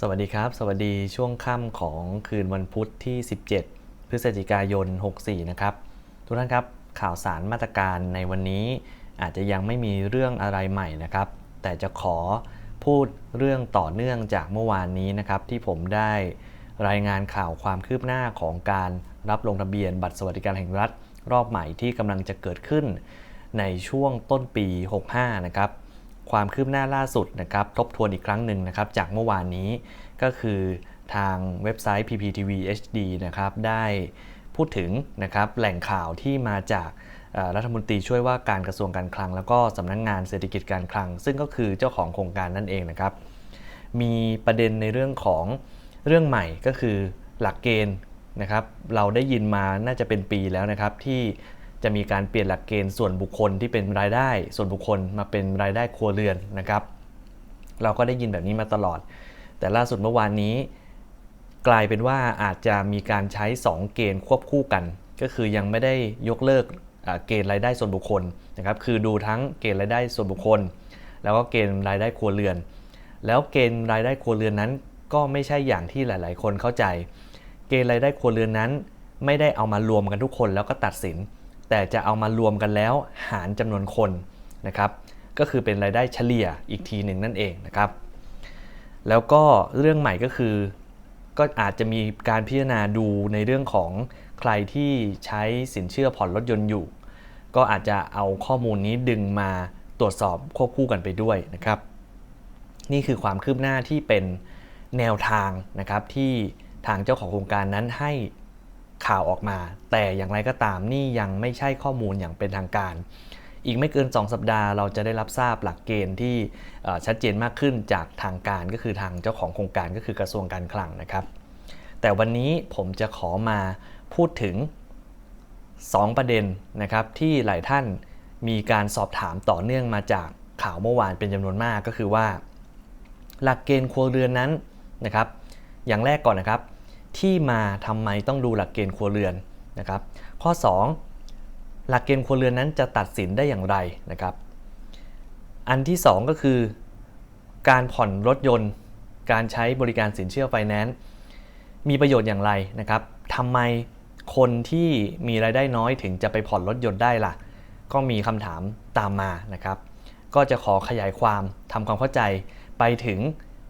สวัสดีครับ สวัสดีช่วงค่ำของคืนวันพุธที่ 17 พฤศจิกายน 64 นะครับ ทุกท่านครับข่าวสารมาตรการในวันนี้อาจจะยังไม่มีเรื่องอะไรใหม่นะครับ แต่จะขอพูดเรื่องต่อเนื่องจากเมื่อวานนี้นะครับ ที่ผมได้รายงานข่าวความคืบหน้าของการรับลงทะเบียนบัตรสวัสดิการแห่งรัฐ รอบใหม่ที่กำลังจะเกิดขึ้น ในช่วงต้นปี 65 นะครับ ความคืบหน้าล่าสุดนะครับทบทวนอีกครั้งหนึ่งนะครับจากเมื่อวานนี้ก็คือทางเว็บไซต์ PPTV HD นะครับได้พูดถึงนะครับแหล่งข่าวที่มาจากรัฐมนตรีช่วยว่าการกระทรวงการคลัง แล้วก็สำนักงงานเศรษฐกิจการคลัง ซึ่งก็คือเจ้าของโครงการนั่นเองนะครับ มีประเด็นในเรื่องของเรื่องใหม่ก็คือหลักเกณฑ์นะครับ เราได้ยินมาน่าจะเป็นปีแล้วนะครับที่ จะมีการเปลี่ยนหลักเกณฑ์ส่วนบุคคลที่เป็นรายได้ ส่วนบุคคลมาเป็นรายได้ครัวเรือนนะครับ เราก็ได้ยินแบบนี้มาตลอด แต่ล่าสุดเมื่อวานนี้ กลายเป็นว่าอาจจะมีการใช้ 2 เกณฑ์ควบคู่กัน ก็คือยังไม่ได้ยกเลิกเกณฑ์รายได้ส่วนบุคคลนะครับ คือดูทั้งเกณฑ์รายได้ส่วนบุคคล แล้วก็เกณฑ์รายได้ครัวเรือน แล้วเกณฑ์รายได้ครัวเรือนนั้น ก็ไม่ใช่อย่างที่หลาย ๆ คนเข้าใจ เกณฑ์รายได้ครัวเรือนนั้น ไม่ได้เอามารวมกันทุกคนแล้วก็ตัดสิน แต่จะเอามารวมกันแล้วหารจำนวนคนนะครับ ก็คือเป็นรายได้เฉลี่ยอีกทีหนึ่งนั่นเองนะครับ แล้วก็เรื่องใหม่ก็คือ ก็อาจจะมีการพิจารณาดูในเรื่องของใครที่ใช้สินเชื่อผ่อนรถยนต์อยู่ ก็อาจจะเอาข้อมูลนี้ดึงมาตรวจสอบควบคู่กันไปด้วยนะครับ นี่คือความคืบหน้าที่เป็นแนวทางนะครับที่ทางเจ้าของโครงการนั้นให้ ข่าวออกมา แต่อย่างไรก็ตามนี่ยังไม่ใช่ข้อมูลอย่างเป็นทางการ อีกไม่เกิน 2 สัปดาห์เราจะได้รับทราบหลักเกณฑ์ที่ชัดเจนมากขึ้นจากทางการก็คือทางเจ้าของโครงการก็คือกระทรวงการคลังนะครับ แต่วันนี้ผมจะขอมาพูดถึง 2 ประเด็นนะครับที่หลายท่านมีการสอบถามต่อเนื่องมาจากข่าวเมื่อวานเป็นจำนวนมากก็คือว่า หลักเกณฑ์ครัวเรือนนั้นนะครับ อย่างแรกก่อนนะครับ ที่มาทำไมต้องดูหลักเกณฑ์ครัวเรือนนะครับ ข้อ 2 หลักเกณฑ์ครัวเรือนนั้นจะตัดสินได้อย่างไรนะครับ อันที่ 2 ก็คือ การผ่อนรถยนต์ การใช้บริการสินเชื่อไฟแนนซ์มีประโยชน์อย่างไรนะครับทำไมคนที่มีรายได้น้อยถึงจะไปผ่อนรถยนต์ได้ล่ะ ก็มีคำถามตามมานะครับ ก็จะขอขยายความทำความเข้าใจไปถึง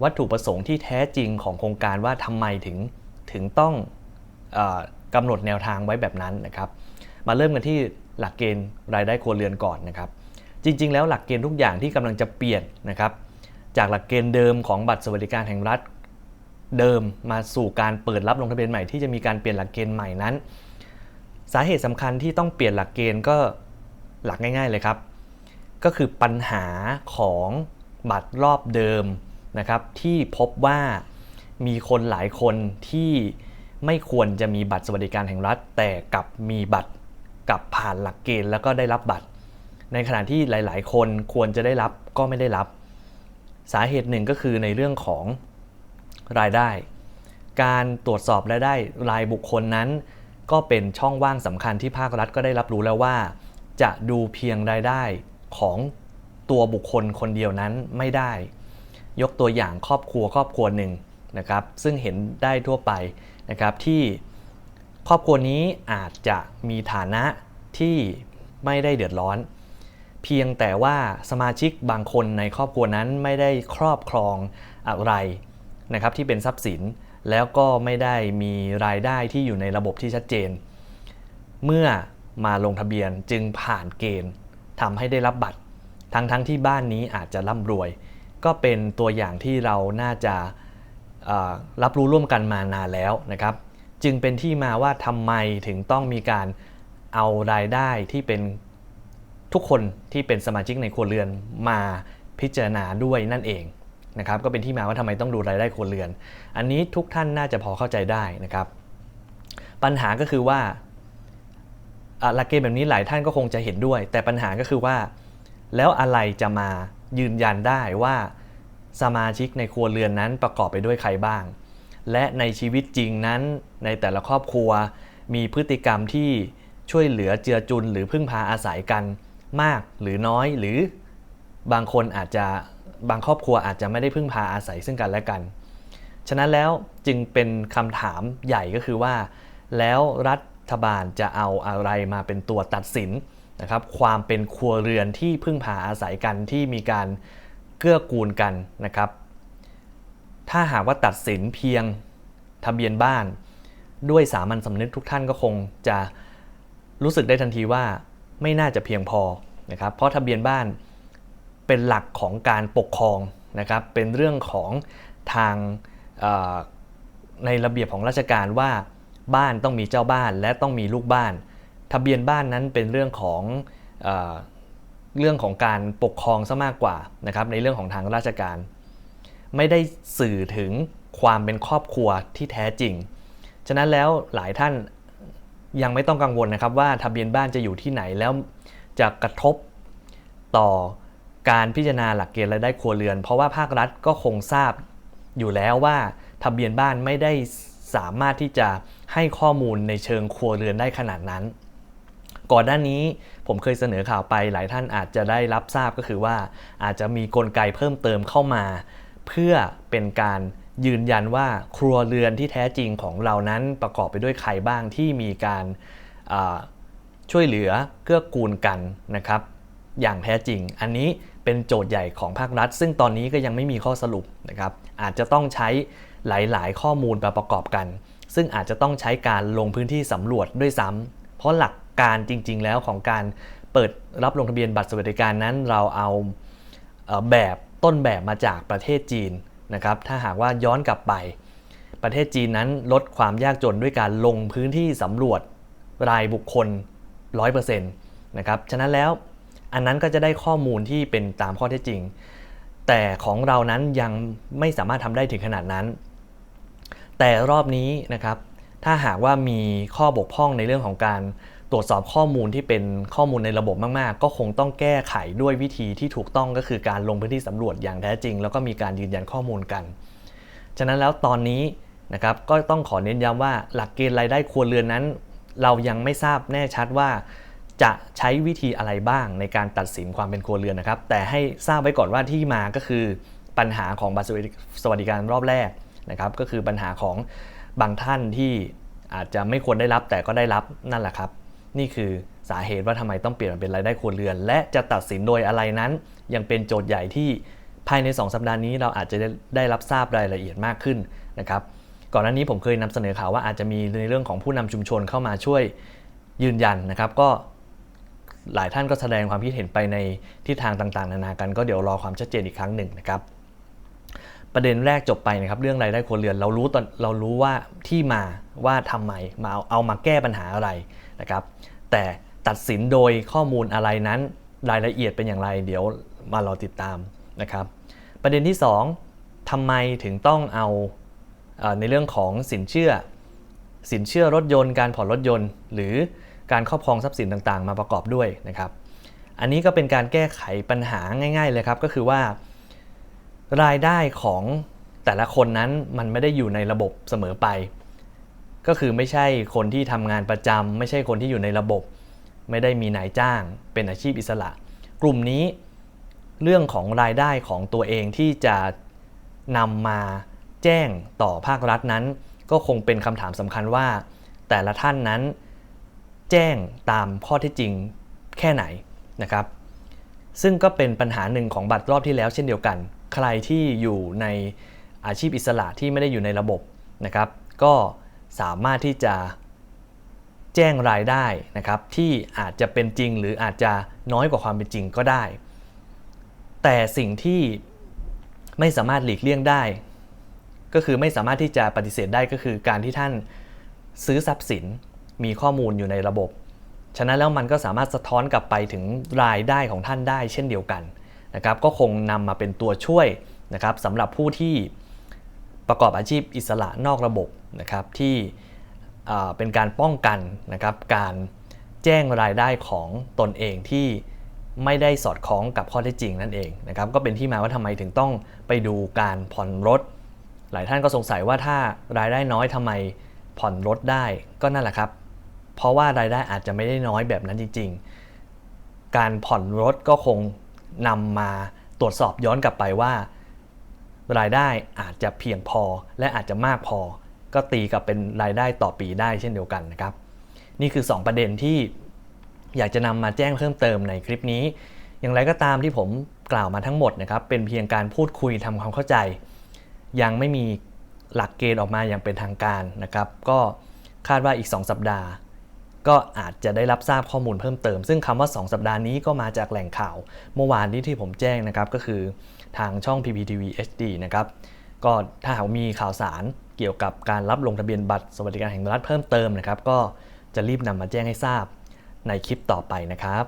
วัตถุประสงค์ที่แท้จริงของโครงการว่าทำไมถึง ถึงต้องออกำหนดแนวทางไว้แบบนั้นนะครับ มาเริ่มกันที่หลักเกณฑ์รายได้ครัวเรือนก่อนนะครับ จริง ๆ แล้วหลักเกณฑ์ทุกอย่างที่กำลังจะเปลี่ยนนะครับ จากหลักเกณฑ์เดิมของบัตรสวัสดิการแห่งรัฐเดิมมาสู่การเปิดรับลงทะเบียนใหม่ที่จะมีการเปลี่ยนหลักเกณฑ์ใหม่นั้น สาเหตุสำคัญที่ต้องเปลี่ยนหลักเกณฑ์ก็หลักง่าย ๆ เลยครับ ก็คือปัญหาของบัตรรอบเดิมนะครับที่พบว่า มีคนหลายคนที่ไม่ควรจะมีบัตรสวัสดิการแห่งรัฐ แต่กลับมีบัตรกลับผ่านหลักเกณฑ์แล้วก็ได้รับบัตร ในขณะที่หลาย ๆ คนควรจะได้รับก็ไม่ได้รับ สาเหตุหนึ่งก็คือในเรื่องของรายได้ การตรวจสอบรายได้รายบุคคลนั้น ก็เป็นช่องว่างสำคัญที่ภาครัฐก็ได้รับรู้แล้วว่า จะดูเพียงรายได้ของตัวบุคคลคนเดียวนั้นไม่ได้ ยกตัวอย่างครอบครัวครอบครัวหนึ่ง นะครับซึ่งเห็นได้ทั่วไปนะครับที่ครอบครัวนี้อาจจะมีฐานะที่ไม่ได้เดือดร้อน เพียงแต่ว่าสมาชิกบางคนในครอบครัวนั้นไม่ได้ครอบครองอะไรนะครับที่เป็นทรัพย์สินแล้วก็ไม่ได้มีรายได้ที่อยู่ในระบบที่ชัดเจน เมื่อมาลงทะเบียนจึงผ่านเกณฑ์ทำให้ได้รับบัตร ทั้งทั้งที่บ้านนี้อาจจะร่ำรวย ก็เป็นตัวอย่างที่เราน่าจะ รับรู้ร่วมกันมานานแล้วนะครับ จึงเป็นที่มาว่าทำไมถึงต้องมีการเอารายได้ที่เป็นทุกคนที่เป็นสมาชิกในครัวเรือนมาพิจารณาด้วยนั่นเองนะครับ ก็เป็นที่มาว่าทำไมต้องดูรายได้ครัวเรือน อันนี้ทุกท่านน่าจะพอเข้าใจได้นะครับ ปัญหาก็คือว่าหลักเกณฑ์แบบนี้หลายท่านก็คงจะเห็นด้วย แต่ปัญหาก็คือว่า แล้วอะไรจะมายืนยันได้ว่า สมาชิกในครัวเรือนนั้นประกอบไปด้วยใครบ้าง และในชีวิตจริงนั้น ในแต่ละครอบครัว มีพฤติกรรมที่ช่วยเหลือเจือจุนหรือพึ่งพาอาศัยกันมากหรือน้อยหรือบางคนอาจจะบางครอบครัวอาจจะไม่ได้พึ่งพาอาศัยซึ่งกันและกัน ฉะนั้นแล้วจึงเป็นคำถามใหญ่ก็คือว่า แล้วรัฐบาลจะเอาอะไรมาเป็นตัวตัดสินนะครับความเป็นครัวเรือนที่พึ่งพาอาศัยกันที่มีการ กื้อกูลกันนะครับ ถ้าหากว่าตัดสินเพียงทะเบียนบ้านด้วยสามัญสำนึกทุกท่านก็คงจะรู้สึกได้ทันทีว่าไม่น่าจะเพียงพอนะครับ เพราะทะเบียนบ้านเป็นหลักของการปกครองนะครับ เป็นเรื่องของทางในระเบียบของราชการว่าบ้านต้องมีเจ้าบ้านและต้องมีลูกบ้าน ทะเบียนบ้านนั้นเป็นเรื่องของ เรื่องของการปกครองซะมากกว่านะครับในเรื่องของทางราชการ ไม่ได้สื่อถึงความเป็นครอบครัวที่แท้จริง ฉะนั้นแล้วหลายท่านยังไม่ต้องกังวลนะครับว่าทะเบียนบ้านจะอยู่ที่ไหนแล้วจะกระทบต่อการพิจารณาหลักเกณฑ์รายได้ครัวเรือน เพราะว่าภาครัฐก็คงทราบอยู่แล้วว่าทะเบียนบ้านไม่ได้สามารถที่จะให้ข้อมูลในเชิงครัวเรือนได้ขนาดนั้น ก่อนหน้านี้ผมเคยเสนอข่าวไปหลายท่านอาจจะได้รับทราบก็คือว่าอาจจะมีกลไกเพิ่มเติมเข้ามา เพื่อเป็นการยืนยันว่าครัวเรือนที่แท้จริงของเรานั้นประกอบไปด้วยใครบ้างที่มีการช่วยเหลือเกื้อกูลกันนะครับ อย่างแท้จริง อันนี้เป็นโจทย์ใหญ่ของภาครัฐ ซึ่งตอนนี้ก็ยังไม่มีข้อสรุปนะครับ อาจจะต้องใช้หลาย ๆ ข้อมูลมาประกอบกัน ซึ่งอาจจะต้องใช้การลงพื้นที่สำรวจด้วยซ้ำเพราะหลัก การจริง ๆ แล้วของการเปิดรับลงทะเบียนบัตรสวัสดิการนั้นเราเอาแบบต้นแบบมาจากประเทศจีนนะครับถ้าหากว่าย้อนกลับไป ประเทศจีนนั้นลดความยากจนด้วยการลงพื้นที่สำรวจรายบุคคล 100%นะครับฉะนั้นแล้วอันนั้นก็จะได้ข้อมูลที่เป็นตามข้อเท็จจริง แต่ของเรานั้นยังไม่สามารถทำได้ถึงขนาดนั้น แต่รอบนี้นะครับถ้าหากว่ามีข้อบกพร่องในเรื่องของการ ตรวจสอบข้อมูลที่เป็นข้อมูลในระบบมาก ๆ ก็คงต้องแก้ไขด้วยวิธีที่ถูกต้องก็คือการลงพื้นที่สำรวจอย่างแท้จริง แล้วก็มีการยืนยันข้อมูลกัน ฉะนั้นแล้วตอนนี้นะครับก็ต้องขอเน้นย้ำว่าหลักเกณฑ์รายได้ครัวเรือนนั้น เรายังไม่ทราบแน่ชัดว่า จะใช้วิธีอะไรบ้างในการตัดสินความเป็นครัวเรือนนะครับ แต่ให้ทราบไว้ก่อนว่าที่มาก็คือปัญหาของบัตรสวัสดิการรอบแรกนะครับ ก็คือปัญหาของบางท่านที่อาจจะไม่ควรได้รับแต่ก็ได้รับนั่นแหละครับ นี่คือสาเหตุว่าทำไมต้องเปลี่ยนเป็นรายได้ครัวเรือน และจะตัดสินโดยอะไรนั้น ยังเป็นโจทย์ใหญ่ที่ภายใน 2 สัปดาห์นี้เราอาจจะได้รับทราบรายละเอียดมากขึ้นนะครับก่อนหน้านี้ผมเคยนำเสนอข่าวว่าอาจจะมีในเรื่องของผู้นำชุมชนเข้ามาช่วยยืนยันนะครับ ก็หลายท่านก็แสดงความคิดเห็นไปในทิศทางต่างๆ นานากัน ก็เดี๋ยวรอความชัดเจนอีกครั้งหนึ่งนะครับ ประเด็นแรกจบไปนะครับ เรื่องรายได้ครัวเรือนเรารู้ตอนเรารู้ว่าที่มาว่าทำไมมาเอาเอามาแก้ปัญหาอะไร นะครับ แต่ตัดสินโดยข้อมูลอะไรนั้นรายละเอียดเป็นอย่างไร เดี๋ยวมารอติดตามนะครับ ประเด็นที่ 2ทำไมถึงต้องเอาในเรื่องของสินเชื่อ สินเชื่อรถยนต์การผ่อนรถยนต์ หรือการครอบครองทรัพย์สินต่างๆ มาประกอบด้วยนะครับ อันนี้ก็เป็นการแก้ไขปัญหาง่าย ๆ เลยครับ ก็คือว่า รายได้ของแต่ละคนนั้นมันไม่ได้อยู่ในระบบเสมอไป ก็คือไม่ใช่คนที่ทำงานประจำไม่ใช่คนที่อยู่ในระบบ ไม่ได้มีนายจ้าง เป็นอาชีพอิสระ กลุ่มนี้เรื่องของรายได้ของตัวเองที่จะนำมาแจ้งต่อภาครัฐนั้น ก็คงเป็นคำถามสำคัญว่า แต่ละท่านนั้น แจ้งตามข้อเท็จจริงแค่ไหนนะครับ ซึ่งก็เป็นปัญหาหนึ่งของบัตรรอบที่แล้วเช่นเดียวกัน ใครที่อยู่ในอาชีพอิสระที่ไม่ได้อยู่ในระบบนะครับ ก็ สามารถที่จะแจ้งรายได้นะครับที่อาจจะเป็นจริงหรืออาจจะน้อยกว่าความเป็นจริงก็ได้ แต่สิ่งที่ไม่สามารถหลีกเลี่ยงได้ ก็คือไม่สามารถที่จะปฏิเสธได้ก็คือการที่ท่านซื้อทรัพย์สินมีข้อมูลอยู่ในระบบ ฉะนั้นแล้วมันก็สามารถสะท้อนกลับไปถึงรายได้ของท่านได้เช่นเดียวกันนะครับก็คงนำมาเป็นตัวช่วยนะครับสำหรับผู้ที่ ประกอบอาชีพอิสระนอกระบบนะครับที่เป็นการป้องกันนะครับการแจ้งรายได้ของตนเองที่ไม่ได้สอดคล้องกับข้อเท็จจริงนั่นเองนะครับก็เป็นที่มาว่าทำไมถึงต้องไปดูการผ่อนรถ หลายท่านก็สงสัยว่าถ้ารายได้น้อยทำไมผ่อนรถได้ก็นั่นแหละครับ เพราะว่ารายได้อาจจะไม่ได้น้อยแบบนั้นจริง ๆ การผ่อนรถก็คงนำมาตรวจสอบย้อนกลับไปว่า รายได้อาจจะเพียงพอและอาจจะมากพอ ก็ตีกลับเป็นรายได้ต่อปีได้เช่นเดียวกันนะครับ นี่คือ 2 ประเด็นที่อยากจะนำมาแจ้งเพิ่มเติมในคลิปนี้ อย่างไรก็ตามที่ผมกล่าวมาทั้งหมดนะครับเป็นเพียงการพูดคุยทำความเข้าใจ ยังไม่มีหลักเกณฑ์ออกมาอย่างเป็นทางการนะครับ ก็คาดว่าอีก 2 สัปดาห์ ก็อาจจะได้รับทราบข้อมูลเพิ่มเติม ซึ่งคำว่า 2 สัปดาห์นี้ก็มาจากแหล่งข่าว เมื่อวานนี้ที่ผมแจ้งนะครับก็คือทางช่อง PPTV HD นะครับก็ถ้าหากมีข่าวสารเกี่ยวกับการรับลงทะเบียนบัตรสวัสดิการแห่งรัฐเพิ่มเติมนะครับก็จะรีบนำมาแจ้งให้ทราบในคลิปต่อไปนะครับ